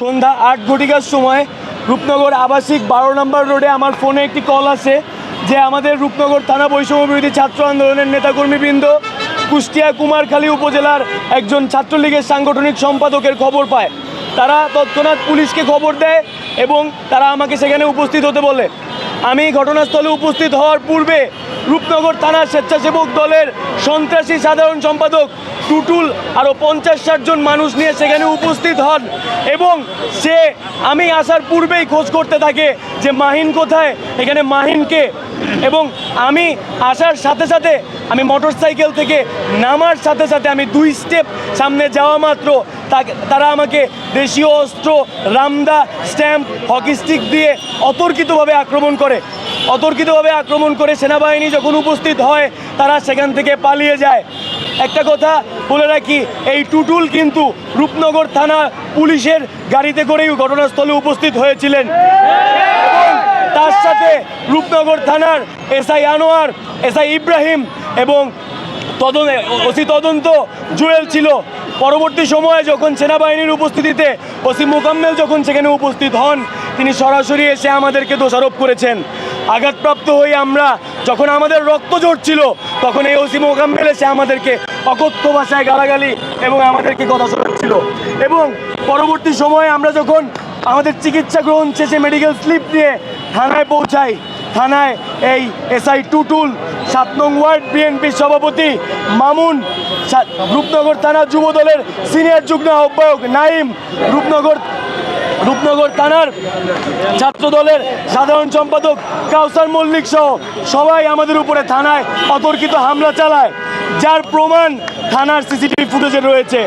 সন্ধ্যা আট ঘটিকার সময় রূপনগর আবাসিক বারো নম্বর রোডে আমার ফোনে একটি কল আসে যে আমাদের রূপনগর থানা বৈষম্য বিরোধী ছাত্র আন্দোলনের নেতাকর্মীবৃন্দ কুষ্টিয়া কুমারখালী উপজেলার একজন ছাত্রলীগের সাংগঠনিক সম্পাদকের খবর পায়। তারা তৎক্ষণাৎ পুলিশকে খবর দেয় এবং তারা আমাকে সেখানে উপস্থিত হতে বলে। আমি ঘটনাস্থলে উপস্থিত হওয়ার পূর্বে রূপনগর থানার স্বেচ্ছাসেবক দলের সন্ত্রাসী সাধারণ সম্পাদক টুটুল আরও পঞ্চাশ ষাট জন মানুষ নিয়ে সেখানে উপস্থিত হন এবং সে আমি আসার পূর্বেই খোঁজ করতে থাকে যে মাহিন কোথায়, এখানে মাহিনকে এবং আমি আসার সাথে সাথে আমি মোটর সাইকেল থেকে নামার সাথে সাথে আমি দুই স্টেপ সামনে যাওয়া মাত্র। তারা আমাকে দেশীয় অস্ত্র, রামদা, স্ট্যাম্প, হকি স্টিক দিয়ে অতর্কিতভাবে আক্রমণ করে। অতর্কিতভাবে আক্রমণ করে সেনাবাহিনী যখন উপস্থিত হয়, তারা সেখান থেকে পালিয়ে যায়। একটা কথা বলে রাখি, এই টুটুল কিন্তু রূপনগর থানা পুলিশের গাড়িতে করেই ঘটনাস্থলে উপস্থিত হয়েছিলেন। তার সাথে রূপনগর থানার এসআই আনোয়ার, এসআই ইব্রাহিম এবং তদন্ত ওসি তদন্ত জুয়েল ছিল। পরবর্তী সময়ে যখন সেনাবাহিনীর উপস্থিতিতে ওসি মোকাম্মেল যখন সেখানে উপস্থিত হন তিনি সরাসরি এসে আমাদেরকে দোষারোপ করেছেন। আঘাতপ্রাপ্ত হয়ে আমরা যখন আমাদের রক্ত ঝরছিল, তখন এই ওসি মোকাম্মেল এসে আমাদেরকে অকথ্য ভাষায় গালাগালি এবং আমাদেরকে কথা শোনাচ্ছিল। এবং পরবর্তী সময়ে আমরা যখন আমাদের চিকিৎসা গ্রহণ শেষে মেডিকেল স্লিপ নিয়ে থানায় পৌঁছাই, থানায় এই এসআই টুটুল, সাত নং ওয়ার্ড বিএনপির সভাপতি মামুন রূপনগর থানা যুব দলের সিনিয়র যুগ্ম আহ্বায়ক নাইম, রূপনগর রূপনগর থানার ছাত্র দলের সাধারণ সম্পাদক কাউসার মল্লিক সহ সবাই আমাদের উপরে থানায় অতর্কিত হামলা চালায়, যার প্রমাণ থানার সিসিটিভি ফুটেজে রয়েছে।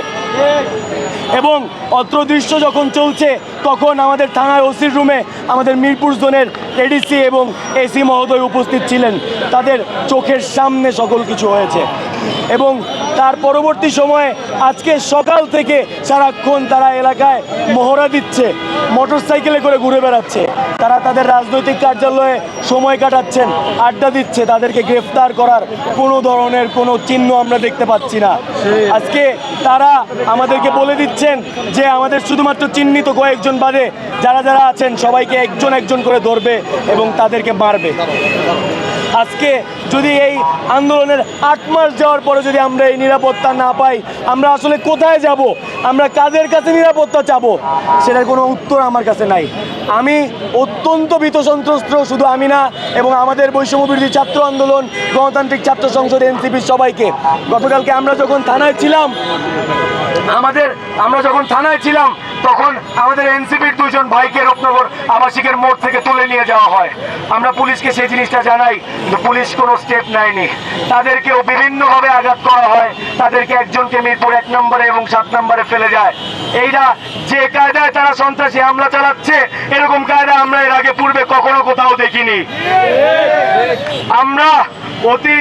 এবং অত্র দৃশ্য যখন চলছে, তখন আমাদের থানার ওসির রুমে আমাদের মিরপুর জোনের এডিসি এবং এসি মহোদয় উপস্থিত ছিলেন। তাদের চোখের সামনে সকল কিছু হয়েছে। এবং তার পরবর্তী সময়ে আজকে সকাল থেকে সারাক্ষণ তারা এলাকায় মহড়া দিচ্ছে মোটর সাইকেলে করে ঘুরে বেড়াচ্ছে। তারা তাদের রাজনৈতিক কার্যালয়ে সময় কাটাচ্ছেন, আড্ডা দিচ্ছে, তাদেরকে গ্রেফতার করার কোনো ধরনের কোনো চিহ্ন আমরা দেখতে পাচ্ছি না। আজকে তারা আমাদেরকে বলে দিচ্ছেন যে আমাদের শুধুমাত্র চিহ্নিত কয়েকজন বাদে যারা যারা আছেন, সবাইকে একজন একজন করে ধরবে এবং তাদেরকে মারবে। আজকে যদি এই আন্দোলনের আট মাস যাওয়ার পরে যদি আমরা এই নিরাপত্তা না পাই, আমরা আসলে কোথায় যাব? আমরা কাদের কাছে নিরাপত্তা চাবো? সেটার কোনো উত্তর আমার কাছে নাই। আমি অত্যন্ত ভীত সন্ত্রস্ত, শুধু আমি না, এবং আমাদের বৈষম্য বিরোধী ছাত্র আন্দোলন, গণতান্ত্রিক ছাত্র সংসদ এনসিপির সবাইকে। গতকালকে আমরা যখন থানায় ছিলাম, আমাদের, আমরা যখন থানায় ছিলাম তখন আমাদের এনসিপির দুজন ভাইকে রূপনগর আবাসিকের মোড় থেকে তুলে নিয়ে যাওয়া হয়। আমরা পুলিশকে সেই জিনিসটা জানাই কিন্তু পুলিশ কোনো স্টেপ নেয়নি। তাদেরকেও বিভিন্নভাবে আঘাত করা হয়। তাদেরকে একজনকে মিরপুর এক নম্বরে এবং সাত নম্বরে ফেলে যায়। এইটা যে কায়দায় তারা সন্ত্রাসী হামলা চালাচ্ছে, এরকম কায়দা আমরা এর আগে পূর্বে কখনো কোথাও দেখিনি। আমরা অতি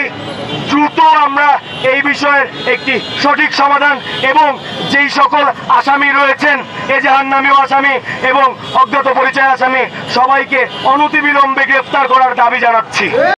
দ্রুত আমরা এই বিষয়ের একটি সঠিক সমাধান এবং যেই সকল আসামি রয়েছেন এজাহার নামেও আসামি এবং অজ্ঞাত পরিচয় আসামি সবাইকে অনতিবিলম্বে গ্রেফতার করার দাবি জানাচ্ছি।